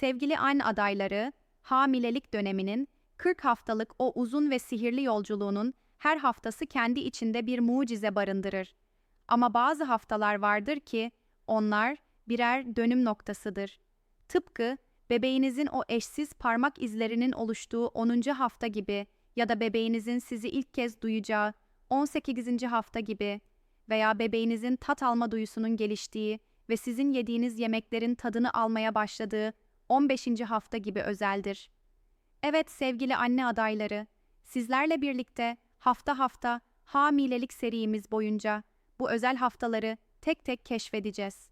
Sevgili anne adayları, hamilelik döneminin 40 haftalık o uzun ve sihirli yolculuğunun her haftası kendi içinde bir mucize barındırır. Ama bazı haftalar vardır ki onlar birer dönüm noktasıdır. Tıpkı bebeğinizin o eşsiz parmak izlerinin oluştuğu 10. hafta gibi ya da bebeğinizin sizi ilk kez duyacağı 18. hafta gibi veya bebeğinizin tat alma duyusunun geliştiği ve sizin yediğiniz yemeklerin tadını almaya başladığı 15. hafta gibi özeldir. Evet sevgili anne adayları, sizlerle birlikte hafta hafta hamilelik serimiz boyunca bu özel haftaları tek tek keşfedeceğiz.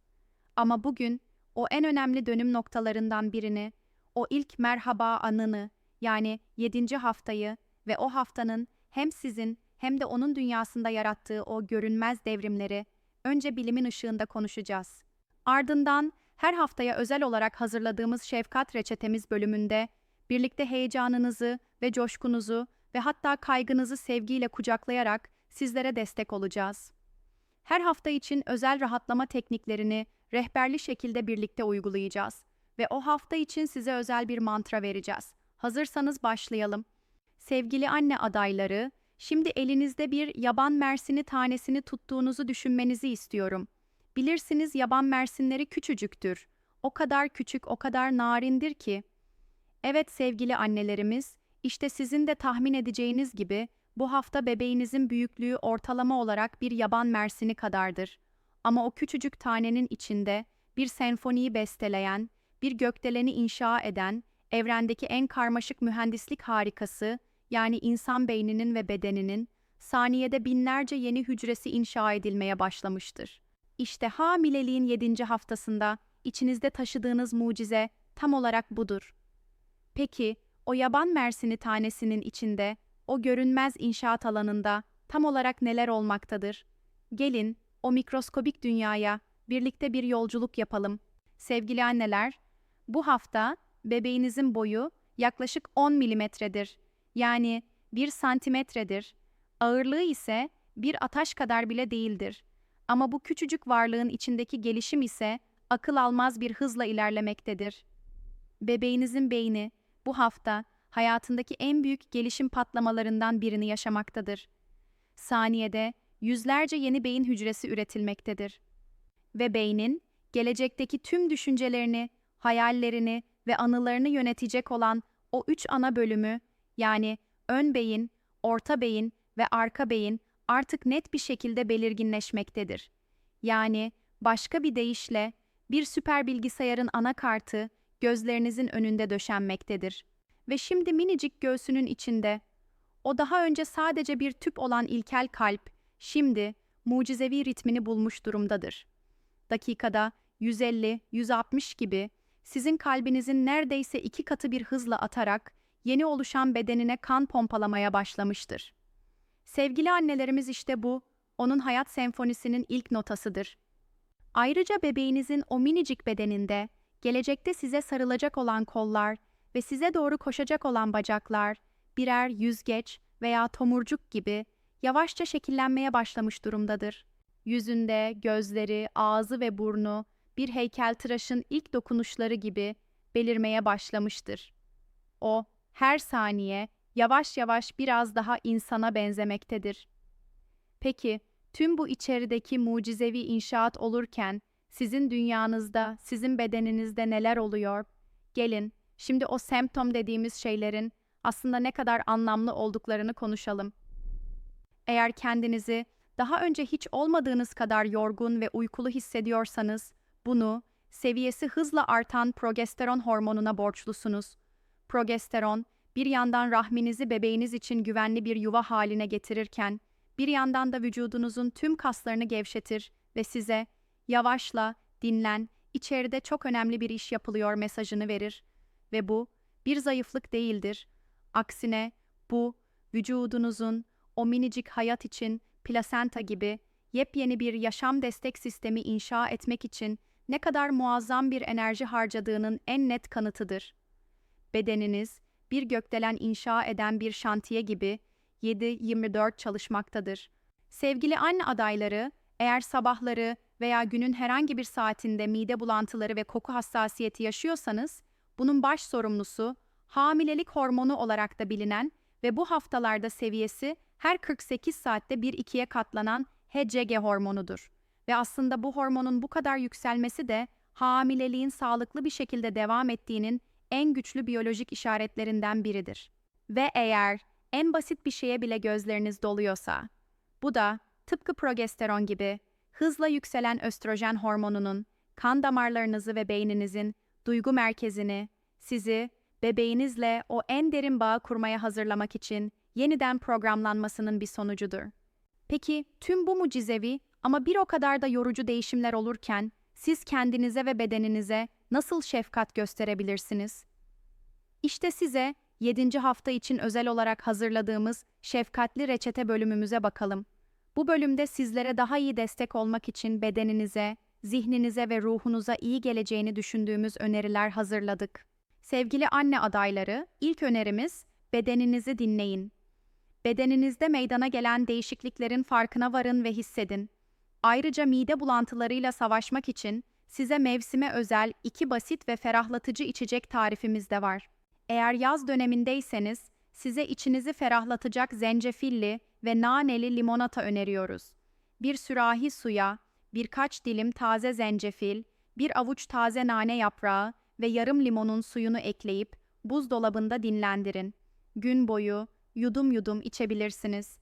Ama bugün o en önemli dönüm noktalarından birini, o ilk merhaba anını yani 7. haftayı ve o haftanın hem sizin hem de onun dünyasında yarattığı o görünmez devrimleri önce bilimin ışığında konuşacağız. Ardından her haftaya özel olarak hazırladığımız şefkat reçetemiz bölümünde birlikte heyecanınızı ve coşkunuzu ve hatta kaygınızı sevgiyle kucaklayarak sizlere destek olacağız. Her hafta için özel rahatlama tekniklerini rehberli şekilde birlikte uygulayacağız ve o hafta için size özel bir mantra vereceğiz. Hazırsanız başlayalım. Sevgili anne adayları, şimdi elinizde bir yaban mersini tanesini tuttuğunuzu düşünmenizi istiyorum. Bilirsiniz yaban mersinleri küçücüktür. O kadar küçük, o kadar narindir ki. Evet sevgili annelerimiz, işte sizin de tahmin edeceğiniz gibi bu hafta bebeğinizin büyüklüğü ortalama olarak bir yaban mersini kadardır. Ama o küçücük tanenin içinde bir senfoniyi besteleyen, bir gökdeleni inşa eden, evrendeki en karmaşık mühendislik harikası, yani insan beyninin ve bedeninin, saniyede binlerce yeni hücresi inşa edilmeye başlamıştır. İşte hamileliğin yedinci haftasında içinizde taşıdığınız mucize tam olarak budur. Peki, o yaban mersini tanesinin içinde, o görünmez inşaat alanında tam olarak neler olmaktadır? Gelin, o mikroskobik dünyaya birlikte bir yolculuk yapalım. Sevgili anneler, bu hafta bebeğinizin boyu yaklaşık 10 milimetredir. Yani 1 santimetredir. Ağırlığı ise bir ataş kadar bile değildir. Ama bu küçücük varlığın içindeki gelişim ise akıl almaz bir hızla ilerlemektedir. Bebeğinizin beyni bu hafta hayatındaki en büyük gelişim patlamalarından birini yaşamaktadır. Saniyede yüzlerce yeni beyin hücresi üretilmektedir. Ve beynin gelecekteki tüm düşüncelerini, hayallerini ve anılarını yönetecek olan o üç ana bölümü yani ön beyin, orta beyin ve arka beyin artık net bir şekilde belirginleşmektedir. Yani başka bir deyişle bir süper bilgisayarın anakartı gözlerinizin önünde döşenmektedir. Ve şimdi minicik göğsünün içinde o daha önce sadece bir tüp olan ilkel kalp şimdi mucizevi ritmini bulmuş durumdadır. Dakikada 150-160 gibi sizin kalbinizin neredeyse iki katı bir hızla atarak yeni oluşan bedenine kan pompalamaya başlamıştır. Sevgili annelerimiz işte bu, onun hayat senfonisinin ilk notasıdır. Ayrıca bebeğinizin o minicik bedeninde, gelecekte size sarılacak olan kollar ve size doğru koşacak olan bacaklar, birer yüzgeç veya tomurcuk gibi yavaşça şekillenmeye başlamış durumdadır. Yüzünde, gözleri, ağzı ve burnu bir heykeltıraşın ilk dokunuşları gibi belirmeye başlamıştır. O, her saniye yavaş yavaş biraz daha insana benzemektedir. Peki, tüm bu içerideki mucizevi inşaat olurken sizin dünyanızda, sizin bedeninizde neler oluyor? Gelin, şimdi o semptom dediğimiz şeylerin aslında ne kadar anlamlı olduklarını konuşalım. Eğer kendinizi daha önce hiç olmadığınız kadar yorgun ve uykulu hissediyorsanız, bunu seviyesi hızla artan progesteron hormonuna borçlusunuz. Progesteron, bir yandan rahminizi bebeğiniz için güvenli bir yuva haline getirirken, bir yandan da vücudunuzun tüm kaslarını gevşetir ve size yavaşla, dinlen, içeride çok önemli bir iş yapılıyor mesajını verir. Ve bu bir zayıflık değildir. Aksine bu vücudunuzun o minicik hayat için plasenta gibi yepyeni bir yaşam destek sistemi inşa etmek için ne kadar muazzam bir enerji harcadığının en net kanıtıdır. Bedeniniz bir gökdelen inşa eden bir şantiye gibi 7-24 çalışmaktadır. Sevgili anne adayları, eğer sabahları veya günün herhangi bir saatinde mide bulantıları ve koku hassasiyeti yaşıyorsanız, Bunun baş sorumlusu hamilelik hormonu olarak da bilinen ve bu haftalarda seviyesi her 48 saatte bir ikiye katlanan HCG hormonudur. Ve aslında bu hormonun bu kadar yükselmesi de hamileliğin sağlıklı bir şekilde devam ettiğinin en güçlü biyolojik işaretlerinden biridir. Ve eğer en basit bir şeye bile gözleriniz doluyorsa, bu da tıpkı progesteron gibi hızla yükselen östrojen hormonunun kan damarlarınızı ve beyninizin duygu merkezini, sizi bebeğinizle o en derin bağı kurmaya hazırlamak için yeniden programlanmasının bir sonucudur. Peki tüm bu mucizevi ama bir o kadar da yorucu değişimler olurken siz kendinize ve bedeninize nasıl şefkat gösterebilirsiniz? İşte size 7. hafta için özel olarak hazırladığımız şefkatli reçete bölümümüze bakalım. Bu bölümde sizlere daha iyi destek olmak için bedeninize, zihninize ve ruhunuza iyi geleceğini düşündüğümüz öneriler hazırladık. Sevgili anne adayları, ilk önerimiz bedeninizi dinleyin. Bedeninizde meydana gelen değişikliklerin farkına varın ve hissedin. Ayrıca mide bulantılarıyla savaşmak için size mevsime özel iki basit ve ferahlatıcı içecek tarifimiz de var. Eğer yaz dönemindeyseniz size içinizi ferahlatacak zencefilli ve naneli limonata öneriyoruz. Bir sürahi suya birkaç dilim taze zencefil, bir avuç taze nane yaprağı ve yarım limonun suyunu ekleyip buzdolabında dinlendirin. Gün boyu yudum yudum içebilirsiniz.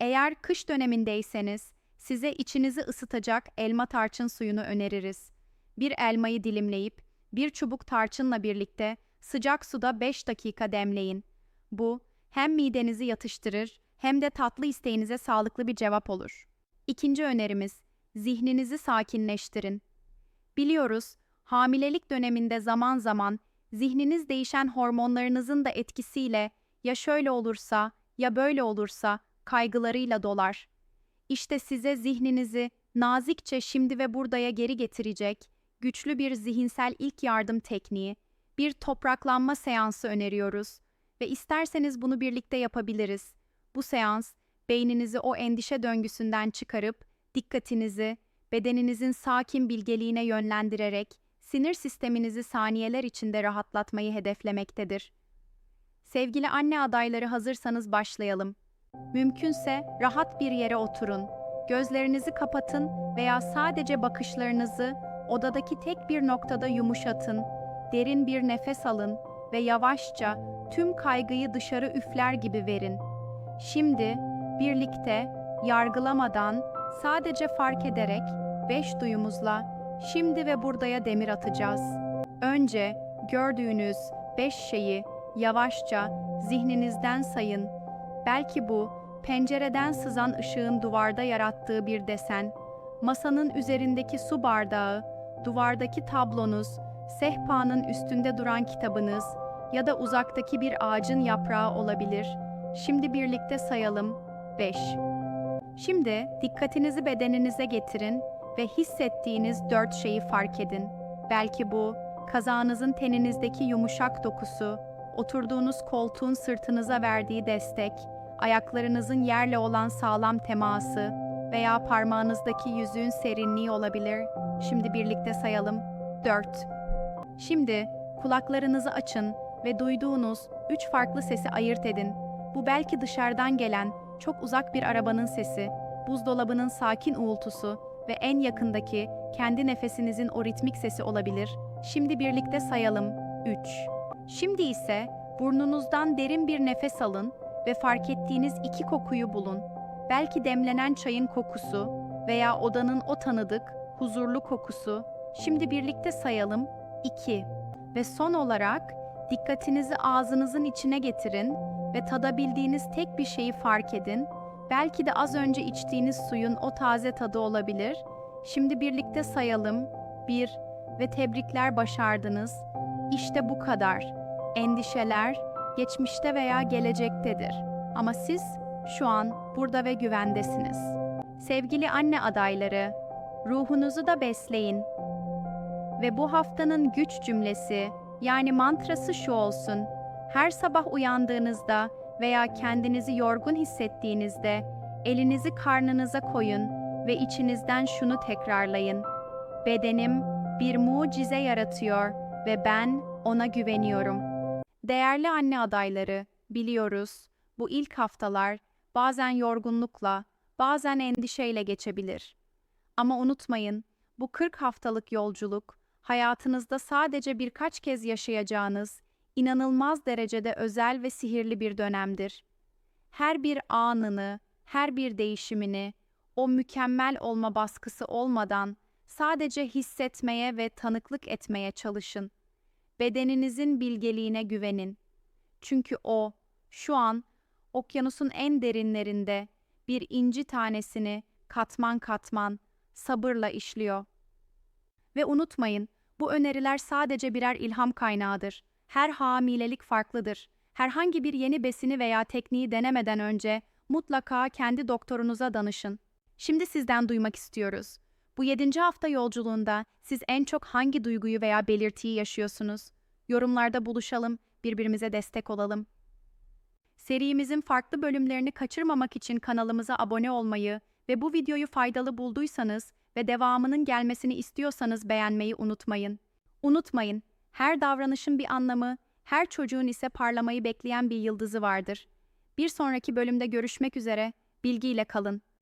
Eğer kış dönemindeyseniz size içinizi ısıtacak elma tarçın suyunu öneririz. Bir elmayı dilimleyip bir çubuk tarçınla birlikte sıcak suda 5 dakika demleyin. Bu hem midenizi yatıştırır hem de tatlı isteğinize sağlıklı bir cevap olur. İkinci önerimiz, zihninizi sakinleştirin. Biliyoruz, hamilelik döneminde zaman zaman zihniniz değişen hormonlarınızın da etkisiyle ya şöyle olursa ya böyle olursa kaygılarıyla dolar. İşte size zihninizi nazikçe şimdi ve buradaya geri getirecek güçlü bir zihinsel ilk yardım tekniği, bir topraklanma seansı öneriyoruz ve isterseniz bunu birlikte yapabiliriz. Bu seans beyninizi o endişe döngüsünden çıkarıp dikkatinizi bedeninizin sakin bilgeliğine yönlendirerek sinir sisteminizi saniyeler içinde rahatlatmayı hedeflemektedir. Sevgili anne adayları hazırsanız başlayalım. Mümkünse rahat bir yere oturun. Gözlerinizi kapatın veya sadece bakışlarınızı odadaki tek bir noktada yumuşatın. Derin bir nefes alın ve yavaşça tüm kaygıyı dışarı üfler gibi verin. Şimdi birlikte yargılamadan sadece fark ederek beş duyumuzla şimdi ve buradaya demir atacağız. Önce gördüğünüz beş şeyi yavaşça zihninizden sayın. Belki bu pencereden sızan ışığın duvarda yarattığı bir desen, masanın üzerindeki su bardağı, duvardaki tablonuz, sehpanın üstünde duran kitabınız ya da uzaktaki bir ağacın yaprağı olabilir. Şimdi birlikte sayalım. 5. Şimdi dikkatinizi bedeninize getirin ve hissettiğiniz dört şeyi fark edin. Belki bu, kazağınızın teninizdeki yumuşak dokusu, oturduğunuz koltuğun sırtınıza verdiği destek, ayaklarınızın yerle olan sağlam teması veya parmağınızdaki yüzüğün serinliği olabilir. Şimdi birlikte sayalım. 4. Şimdi kulaklarınızı açın ve duyduğunuz üç farklı sesi ayırt edin. Bu belki dışarıdan gelen çok uzak bir arabanın sesi, buzdolabının sakin uğultusu ve en yakındaki kendi nefesinizin o ritmik sesi olabilir. Şimdi birlikte sayalım. 3. Şimdi ise burnunuzdan derin bir nefes alın ve fark ettiğiniz iki kokuyu bulun. Belki demlenen çayın kokusu veya odanın o tanıdık, huzurlu kokusu. Şimdi birlikte sayalım. 2. Ve son olarak dikkatinizi ağzınızın içine getirin ve tadabildiğiniz tek bir şeyi fark edin. Belki de az önce içtiğiniz suyun o taze tadı olabilir. Şimdi birlikte sayalım. 1 ve tebrikler başardınız. İşte bu kadar. Endişeler geçmişte veya gelecektedir. Ama siz şu an burada ve güvendesiniz. Sevgili anne adayları, ruhunuzu da besleyin. Ve bu haftanın güç cümlesi yani mantrası şu olsun. Her sabah uyandığınızda veya kendinizi yorgun hissettiğinizde elinizi karnınıza koyun ve içinizden şunu tekrarlayın. Bedenim bir mucize yaratıyor ve ben ona güveniyorum. Değerli anne adayları, biliyoruz bu ilk haftalar bazen yorgunlukla, bazen endişeyle geçebilir. Ama unutmayın, bu 40 haftalık yolculuk hayatınızda sadece birkaç kez yaşayacağınız inanılmaz derecede özel ve sihirli bir dönemdir. Her bir anını, her bir değişimini o mükemmel olma baskısı olmadan sadece hissetmeye ve tanıklık etmeye çalışın. Bedeninizin bilgeliğine güvenin. Çünkü o şu an okyanusun en derinlerinde bir inci tanesini katman katman sabırla işliyor. Ve unutmayın, bu öneriler sadece birer ilham kaynağıdır. Her hamilelik farklıdır. Herhangi bir yeni besini veya tekniği denemeden önce mutlaka kendi doktorunuza danışın. Şimdi sizden duymak istiyoruz. Bu 7. hafta yolculuğunda siz en çok hangi duyguyu veya belirtiyi yaşıyorsunuz? Yorumlarda buluşalım, birbirimize destek olalım. Serimizin farklı bölümlerini kaçırmamak için kanalımıza abone olmayı ve bu videoyu faydalı bulduysanız ve devamının gelmesini istiyorsanız beğenmeyi unutmayın. Unutmayın, her davranışın bir anlamı, her çocuğun ise parlamayı bekleyen bir yıldızı vardır. Bir sonraki bölümde görüşmek üzere, bilgiyle kalın.